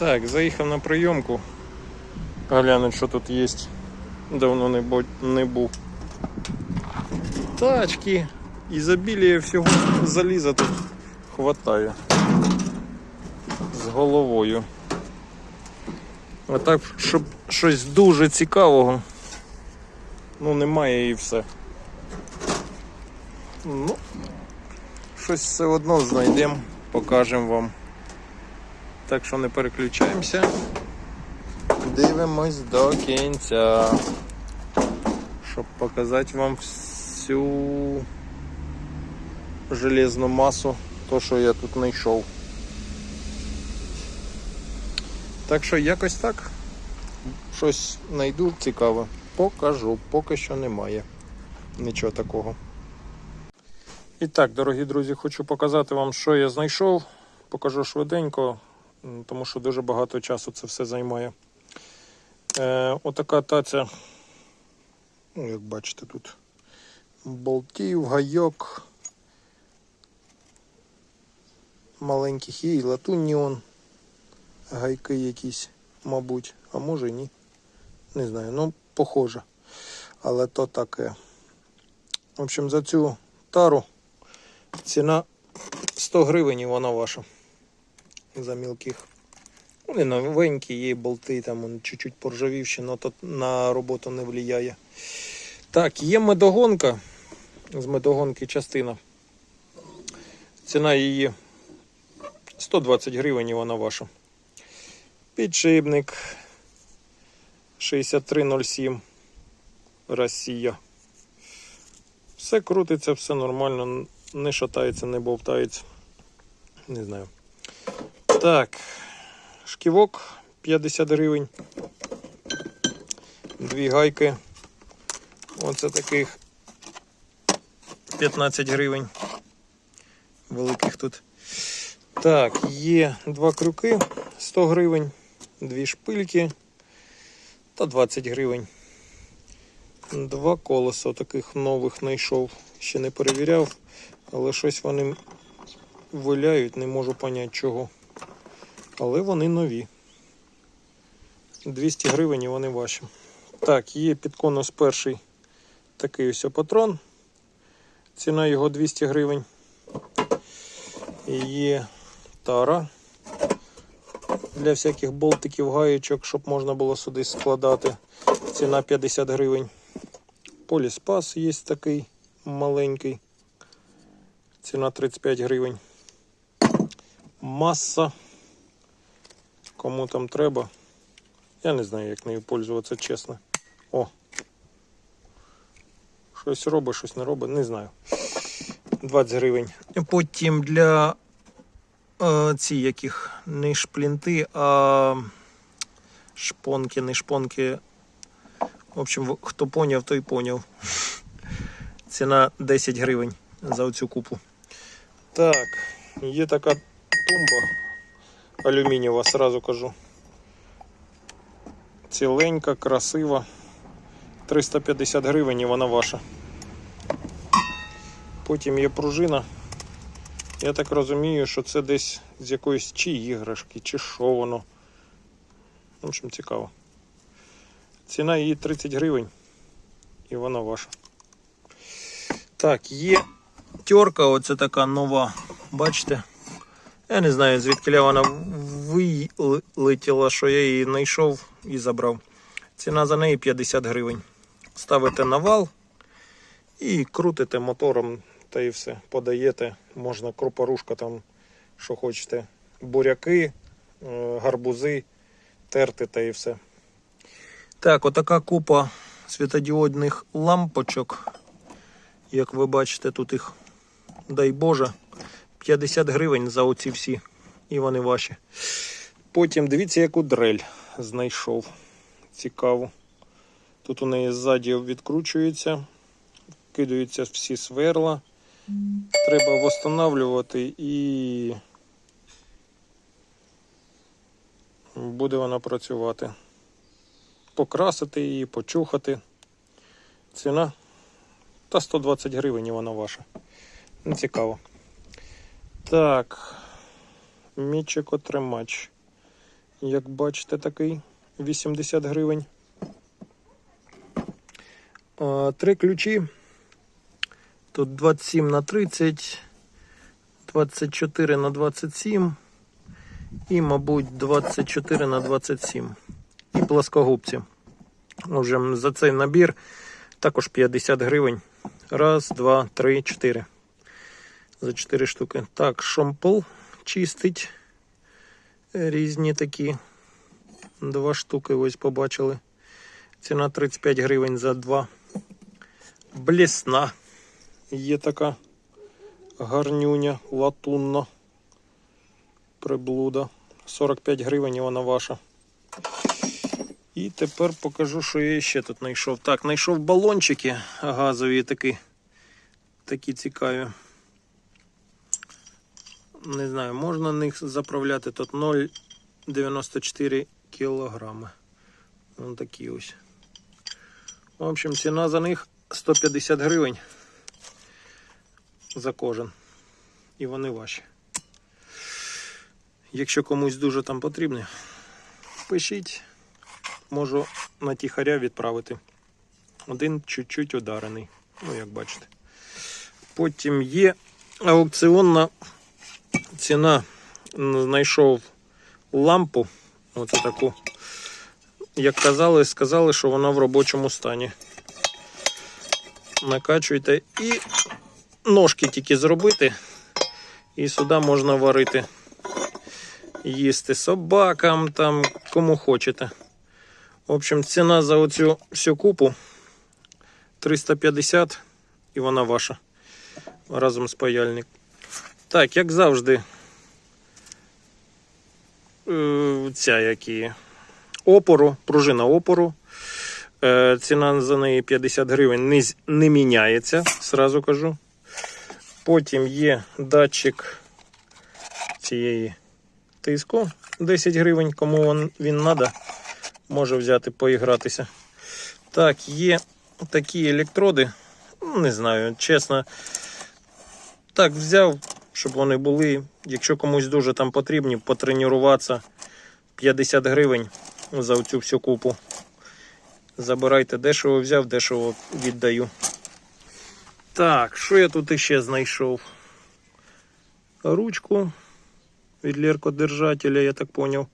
Так, заїхав на прийомку. Глянуть, що тут є. Давно не, бу- не був. Тачки. Ізобілія всього заліза тут хватає. З головою. А так, щоб щось дуже цікавого. Ну, немає і все. Ну, щось все одно знайдемо, покажемо вам. Так що не переключаємося. Дивимось до кінця. Щоб показати вам всю железну масу, то що я тут знайшов. Так що якось так. Щось знайду цікаве. Покажу, поки що немає. Нічого такого. І так, дорогі друзі, хочу показати вам, що я знайшов. Покажу швиденько, тому що дуже багато часу це все займає. Е, отака таця, ну, як бачите, тут болтів, гайок. Маленьких є і латунні. Гайки якісь, мабуть, а може і ні. Не знаю, ну, похоже. Але то таке. В общем, за цю тару ціна 100 гривень і вона ваша. За мілких. Вони новенькі, є болти, там чуть-чуть поржавівші, але то на роботу не впливає. Так, є медогонка. З медогонки частина. Ціна її 120 гривень і вона ваша. Підшипник 6307 Росія. Все крутиться, все нормально, не шатається, не бовтається. Не знаю. Так, шківок 50 гривень. Дві гайки. Оце таких 15 гривень. Великих тут. Так, є два крюки 100 гривень, дві шпильки та 20 гривень. Два колеса таких нових знайшов. Ще не перевіряв, але щось вони виляють, не можу поняти чого. Але вони нові. 200 гривень і вони ваші. Так, є під конус перший такий ось патрон. Ціна його 200 гривень. І є тара для всяких болтиків, гаєчок, щоб можна було сюди складати. Ціна 50 гривень. Поліспас є такий маленький. Ціна 35 гривень. Маса. Кому там треба. Я не знаю, як нею пользуватися, чесно. О. Щось робить, щось не робить, не знаю. 20 гривень. Потім для е, ці яких не шплінти, а шпонки, не шпонки. В общем, хто поняв, той поняв. Ціна 10 гривень за оцю купу. Так, є така тумба алюмінієва, сразу кажу. Ціленька, красива. 350 гривень і вона ваша. Потім є пружина. Я так розумію, що це десь з якоїсь чи іграшки, чи що воно. В общем, цікаво. Ціна її 30 гривень. І вона ваша. Так, є терка, оце така нова. Бачите? Я не знаю, звідки вона вилетіла, що я її знайшов і забрав. Ціна за неї 50 гривень. Ставите на вал і крутите мотором та і все. Подаєте. Можна крупорушка там, що хочете. Буряки, е, гарбузи, терти та і все. Так, отака купа світодіодних лампочок. Як ви бачите, тут їх, дай Боже, 50 гривень за оці всі. І вони ваші. Потім дивіться, яку дрель знайшов. Цікаво. Тут у неї ззаді відкручується, кидаються всі сверла. Треба встановлювати і буде вона працювати. Покрасити її, почухати. Ціна та 120 гривень вона ваша. Не цікаво. Так, мічикотримач. Як бачите, такий 80 гривень. Три ключі. Тут 27 на 30, 24 на 27 і, мабуть, 24 на 27. І плоскогубці. Уже за цей набір також 50 гривень. Раз, два, три, чотири. За 4 штуки. Так, шомпол чистить. Різні такі. Два штуки ось побачили. Ціна 35 гривень за два. Блісна. Є така гарнюня, латунна. Приблуда. 45 гривень і вона ваша. І тепер покажу, що я ще тут знайшов. Так, знайшов балончики газові такі. Такі цікаві. Не знаю, можна них заправляти тут 0,94 кілограми. Ось такі ось. В общем, ціна за них 150 гривень за кожен. І вони ваші. Якщо комусь дуже там потрібні, пишіть, можу на тихаря відправити. Один чуть-чуть ударений. Ну, як бачите. Потім є аукціонна ціна. Знайшов лампу. Оце таку. Як казали, сказали, що вона в робочому стані. Накачуйте і ножки тільки зробити. І сюди можна варити. Їсти собакам, там, кому хочете. В общем, ціна за оцю всю купу 350 і вона ваша. Разом з паяльник. Так, як завжди. е, Ця які опору, пружина опору. Е, Ціна за неї 50 гривень не, не міняється, сразу кажу. Потім є датчик цієї тиску 10 гривень, кому він, треба, може взяти, поігратися. Так, є такі електроди. Ну, Не знаю, чесно. Так, взяв, щоб вони були. Якщо комусь дуже там потрібні, потренуватися 50 гривень за цю всю купу. Забирайте, дешево взяв, дешево віддаю. Так, що я тут іще знайшов? Ручку від ліркодержателя, я так поняв.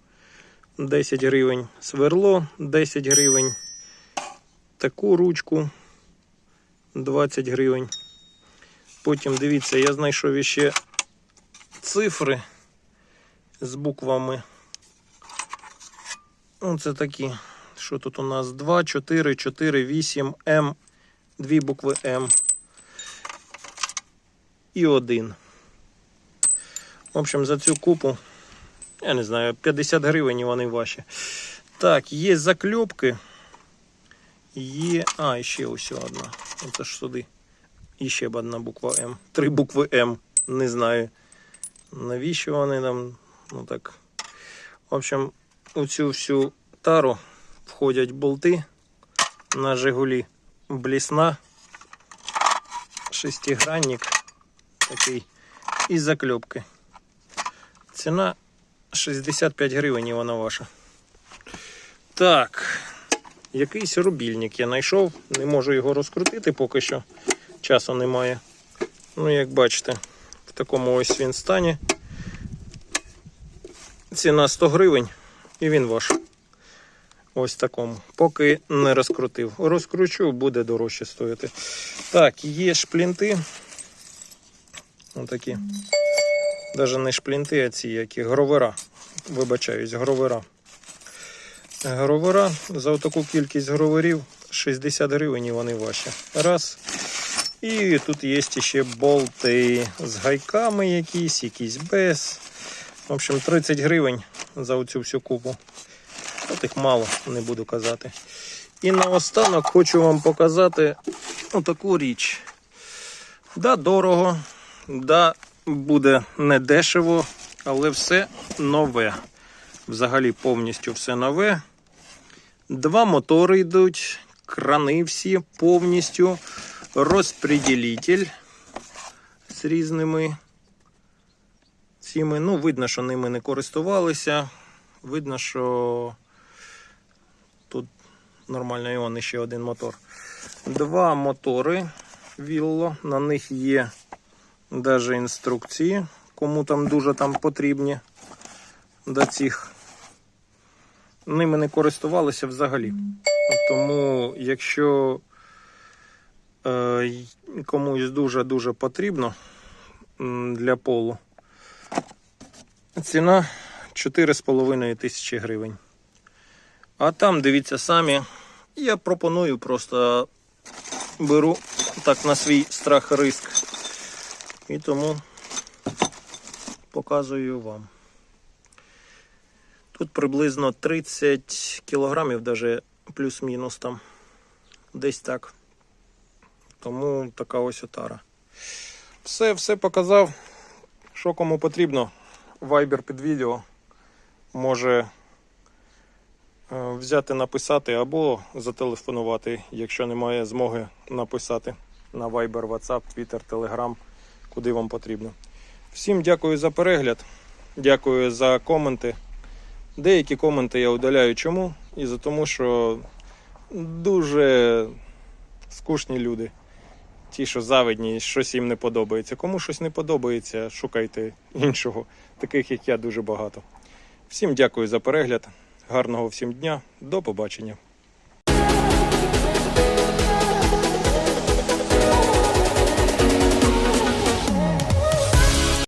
10 гривень. Сверло 10 гривень. Таку ручку 20 гривень. Потім дивіться, я знайшов іще цифри з буквами. Оце такі. Що тут у нас? 2, 4, 4, 8, М, дві букви М. І один. В общем, за цю купу, я не знаю, 50 гривень і вони ваші. Так, є закльопки. Є. А, ще ось одна. Оце ж сюди. І б одна буква М. Три букви М. Не знаю. Навіщо вони там? Ну так. В общем, у цю всю тару входять болти на Жигулі. Блісна. Шестигранник такий. І закльопки. Ціна 65 гривень і вона ваша. Так. Якийсь рубільник я знайшов. Не можу його розкрутити поки що. Часу немає. Ну, як бачите, в такому ось він стані. Ціна 100 гривень і він ваш. Ось такому. Поки не розкрутив. Розкручу, буде дорожче стоїти. Так, є шплінти. Отакі. Навіть не шплінти, а ці які гровера. Вибачаюсь, гровера. Гровера за таку кількість гроверів 60 гривень і вони ваші. Раз. І тут є ще болти з гайками якісь, якісь без. В общем, 30 гривень за оцю всю купу. От їх мало, не буду казати. І наостанок хочу вам показати отаку річ. Да, дорого, да, буде не дешево, але все нове. Взагалі повністю все нове. Два мотори йдуть, крани всі повністю, розпреділитель з різними цими. Ну, видно, що ними не користувалися. видно, що тут нормально і он ще один мотор. Два мотори Вілло, на них є навіть інструкції, кому там дуже там потрібні до цих. Ними не користувалися взагалі. Тому, якщо комусь дуже-дуже потрібно для полу, ціна 4,5 тисячі гривень. А там, дивіться самі, я пропоную просто беру так на свій страх риск. І тому показую вам. Тут приблизно 30 кілограмів, даже плюс-мінус там. Десь так. Тому така ось отара. Все, все показав. Що кому потрібно. Вайбер під відео може е, взяти, написати або зателефонувати, якщо немає змоги написати на Viber, WhatsApp, Twitter, Telegram, куди вам потрібно. Всім дякую за перегляд, дякую за коменти. Деякі коменти я удаляю чому? І за тому, що дуже скучні люди. Ті, що завидні, щось їм не подобається. Кому щось не подобається, шукайте іншого. Таких як я дуже багато. Всім дякую за перегляд. Гарного всім дня. До побачення.